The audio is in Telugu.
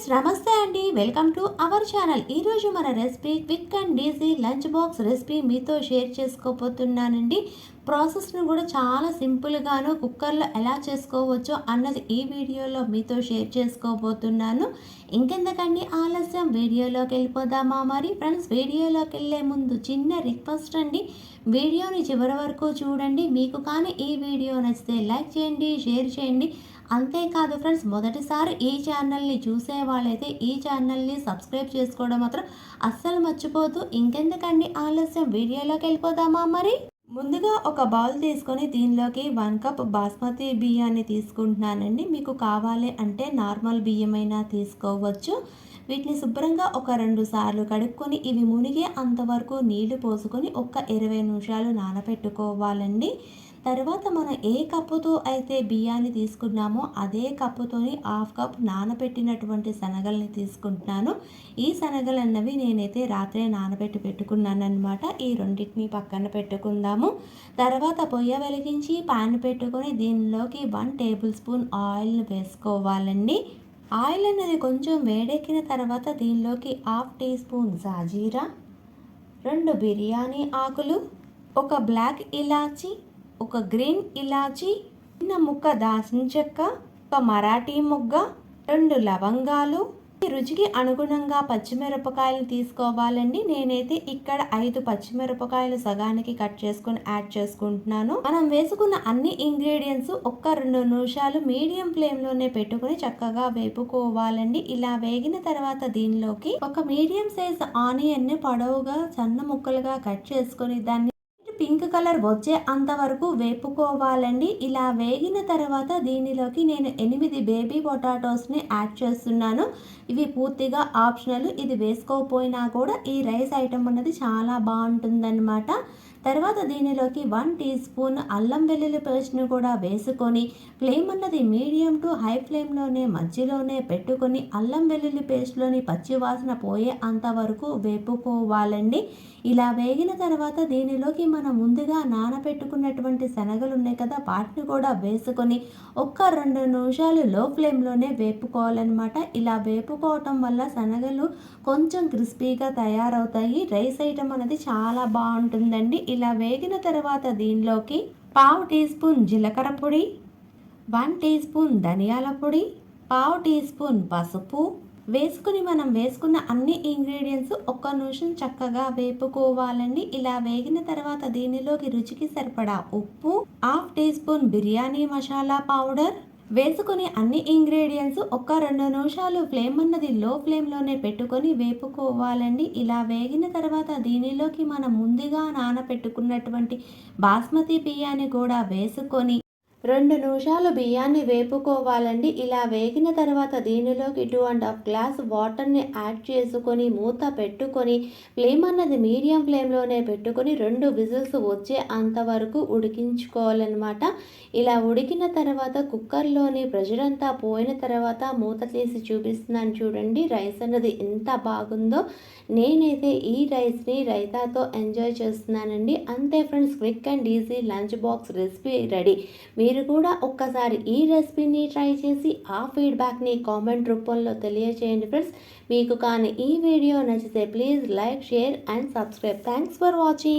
ఫ్రెండ్స్ నమస్తే అండి. Welcome to our channel. ఈరోజు మన recipe quick and easy lunch box recipe మీతో షేర్ చేసుకోబోతున్నానండి. ప్రాసెస్ను కూడా చాలా సింపుల్గాను కుక్కర్లో ఎలా చేసుకోవచ్చో అన్నది ఈ వీడియోలో మీతో షేర్ చేసుకోబోతున్నాను. ఇంకెందుకండి ఆలస్యం? వీడియోలోకి వెళ్ళిపోదామా మరి? ఫ్రెండ్స్ వీడియోలోకి వెళ్ళే ముందు చిన్న రిక్వెస్ట్ అండి. వీడియోని చివరి వరకు చూడండి. మీకు కానీ ఈ వీడియో నచ్చితే లైక్ చేయండి షేర్ చేయండి. అంతేకాదు ఫ్రెండ్స్ మొదటిసారి ఈ ఛానల్ని చూసే వాళ్ళైతే ఈ ఛానల్ని సబ్స్క్రైబ్ చేసుకోవడం మాత్రం అస్సలు మర్చిపోతూ ఇంకెందుకండి ఆలస్యం? వీడియోలోకి వెళ్ళిపోదామా మరి? ముందుగా ఒక బౌల్ తీసుకొని దీనిలోకి వన్ కప్ బాస్మతి బియ్యాన్ని తీసుకుంటున్నానండి. మీకు కావాలి అంటే నార్మల్ బియ్యమైనా తీసుకోవచ్చు. వీటిని శుభ్రంగా ఒక రెండు సార్లు కడుక్కొని ఇవి మునిగే అంతవరకు నీళ్ళు పోసుకొని ఒక్క ఇరవై నిమిషాలు నానబెట్టుకోవాలండి తర్వాత మనం ఏ కప్పుతో అయితే బియ్యాన్ని తీసుకున్నామో అదే కప్పుతోని హాఫ్ కప్ నానబెట్టినటువంటి శనగల్ని తీసుకుంటున్నాను. ఈ శనగలు అన్నవి నేనైతే రాత్రే నానబెట్టి పెట్టుకున్నాను అనమాట ఈ రెండింటిని పక్కన పెట్టుకుందాము. తర్వాత పొయ్య వెలిగించి పాన్ పెట్టుకొని దీనిలోకి వన్ టేబుల్ స్పూన్ ఆయిల్ని వేసుకోవాలండి. ఆయిల్ అనేది కొంచెం వేడెక్కిన తర్వాత దీనిలోకి హాఫ్ టీ స్పూన్ జాజీరా రెండు బిర్యానీ ఆకులు ఒక బ్లాక్ ఇలాచీ ఒక గ్రీన్ ఇలాచీ చిన్న ముక్క దాసిన చెక్క ఒక మరాఠీ ముగ్గ రెండు లవంగాలు. రుచికి అనుగుణంగా పచ్చిమిరపకాయలు తీసుకోవాలండి. నేనైతే ఇక్కడ ఐదు పచ్చిమిరపకాయలు సగానికి కట్ చేసుకుని యాడ్ చేసుకుంటున్నాను. మనం వేసుకున్న అన్ని ఇంగ్రీడియంట్స్ ఒక్క రెండు నిమిషాలు మీడియం ఫ్లేమ్లోనే పెట్టుకుని చక్కగా వేపుకోవాలండి. ఇలా వేగిన తర్వాత దీనిలోకి ఒక మీడియం సైజ్ ఆనియన్ని పొడవుగా సన్న ముక్కలుగా కట్ చేసుకుని దాన్ని పింక్ కలర్ వచ్చే అంతవరకు వేపుకోవాలండి. ఇలా వేగిన తర్వాత దీనిలోకి నేను ఎనిమిది బేబీ పొటాటోస్ని యాడ్ చేస్తున్నాను. ఇవి పూర్తిగా ఆప్షనల్. ఇది వేసుకోకపోయినా కూడా ఈ రైస్ ఐటమ్ అన్నది చాలా బాగుంటుందన్నమాట. తర్వాత దీనిలోకి వన్ టీ స్పూన్ అల్లం వెల్లుల్లి పేస్ట్ని కూడా వేసుకొని ఫ్లేమ్ అన్నది మీడియం టు హై ఫ్లేమ్లోనే మధ్యలోనే పెట్టుకొని అల్లం వెల్లుల్లి పేస్ట్లోని పచ్చి వాసన పోయే అంతవరకు వేపుకోవాలండి. ఇలా వేగిన తర్వాత దీనిలోకి మనం ముందుగా నానబెట్టుకున్నటువంటి శనగలు ఉన్నాయి కదా వాటిని కూడా వేసుకొని ఒక్క రెండు నిమిషాలు లో ఫ్లేమ్లోనే వేపుకోవాలన్నమాట. ఇలా వేపుకోవటం వల్ల శనగలు కొంచెం క్రిస్పీగా తయారవుతాయి. రైస్ ఐటమ్ అనేది చాలా బాగుంటుందండి. ఇలా వేగిన తర్వాత దీనిలోకి పావు టీ స్పూన్ జీలకర్ర పొడి వన్ టీ స్పూన్ ధనియాల పొడి పావు టీ స్పూన్ పసుపు వేసుకుని మనం వేసుకున్న అన్ని ఇంగ్రీడియంట్స్ ఒక్క నిమిషం చక్కగా వేపుకోవాలండి. ఇలా వేగిన తర్వాత దీనిలోకి రుచికి సరిపడా ఉప్పు half teaspoon biryani masala powder. వేసుకుని అన్ని ఇంగ్రీడియంట్స్ ఒక రెండు నిమిషాలు ఫ్లేమ్ అన్నది లో ఫ్లేమ్లోనే పెట్టుకొని వేపుకోవాలండి. ఇలా వేగిన తర్వాత దీనిలోకి మనం ముందుగా నానపెట్టుకున్నటువంటి బాస్మతి బియ్యాన్ని కూడా వేసుకొని రెండు నిమిషాలు బియ్యాన్ని వేపుకోవాలండి. ఇలా వేగిన తర్వాత దీనిలోకి టూ అండ్ హాఫ్ గ్లాస్ వాటర్ని యాడ్ చేసుకొని మూత పెట్టుకొని ఫ్లేమ్ అన్నది మీడియం ఫ్లేమ్లోనే పెట్టుకొని రెండు విజిల్స్ వచ్చే అంతవరకు ఉడికించుకోవాలన్నమాట. ఇలా ఉడికిన తర్వాత కుక్కర్లోని ప్రెషర్ అంతా పోయిన తర్వాత మూత తీసి చూపిస్తున్నాను చూడండి రైస్ అన్నది ఎంత బాగుందో. నేనైతే ఈ రైస్ని రైతాతో ఎంజాయ్ చేస్తున్నానండి. అంతే friends quick and easy lunch box recipe ready మీరు కూడా ఒక్కసారి ఈ రెసిపీని ట్రై చేసి ఆ ఫీడ్బ్యాక్ని కామెంట్ రూపంలో తెలియచేయండి ఫ్రెండ్స్. మీకు కానీ ఈ వీడియో నచ్చితే please like share and subscribe. Thanks for watching